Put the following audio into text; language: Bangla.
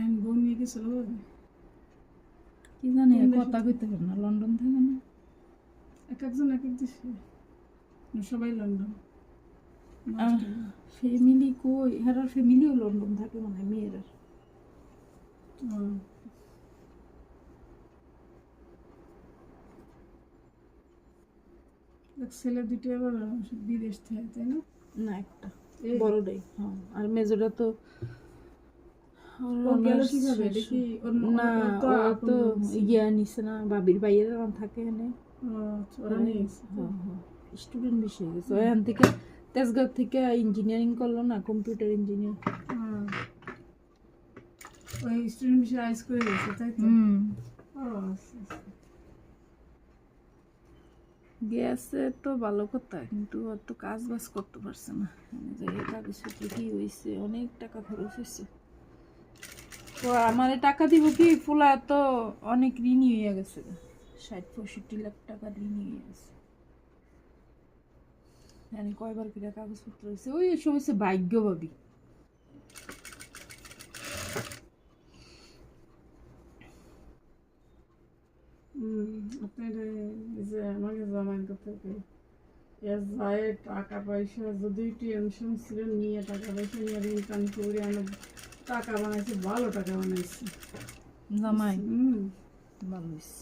এখন বউ নিয়ে গেছিল কি জানি কথা কইতে পারে না লন্ডন থেকে না? এক একজন এক এক দেশে। সবাই লন্ডন। ফ্যামিলি কই? হেরার ফ্যামিলিও লন্ডন থাকে মানে মেয়েরা ও। ছেলে দুটো আবার বিদেশ থেকে তাই না? না একটা। বড়টাই হ্যাঁ। আর মেজোটা তো না ও তো ইয়া নিছে না বাবির বাইরে থাকে এনে ও, আচ্ছা। স্টুডেন্ট বেশি হয়ে গেছে। এখান থেকে তেজগাঁও থেকে ইঞ্জিনিয়ারিং করল না কম্পিউটার ইঞ্জিনিয়ার। হ্যাঁ। ওই স্টুডেন্ট বিষয়ে আইস করে গেছে তাই তো? হুম। ও, আচ্ছা, আচ্ছা। গেছে তো ভালো কথা কিন্তু অত কাজ বাজ করতে পারছে না। মানে কি হয়েছে অনেক টাকা খরচ হয়েছে আমার টাকা দিব কি? ফুলা তো অনেক ঋণই হয়ে গেছে ষাট, পঁয়ষট্টি লাখ টাকা ঋণই হয়ে গেছে। জানি কয়বার করে কাগজপত্র হয়েছে ওই হচ্ছে ভাগ্য ভাবি টাকা পয়সা যদি টেনশন ছিল নিয়ে টাকা পয়সা নিয়ে ইনকাম করে আমরা টাকা বানাইছি ভালো টাকা বানাইছি। জামাই। হুম। ভালো হয়েছে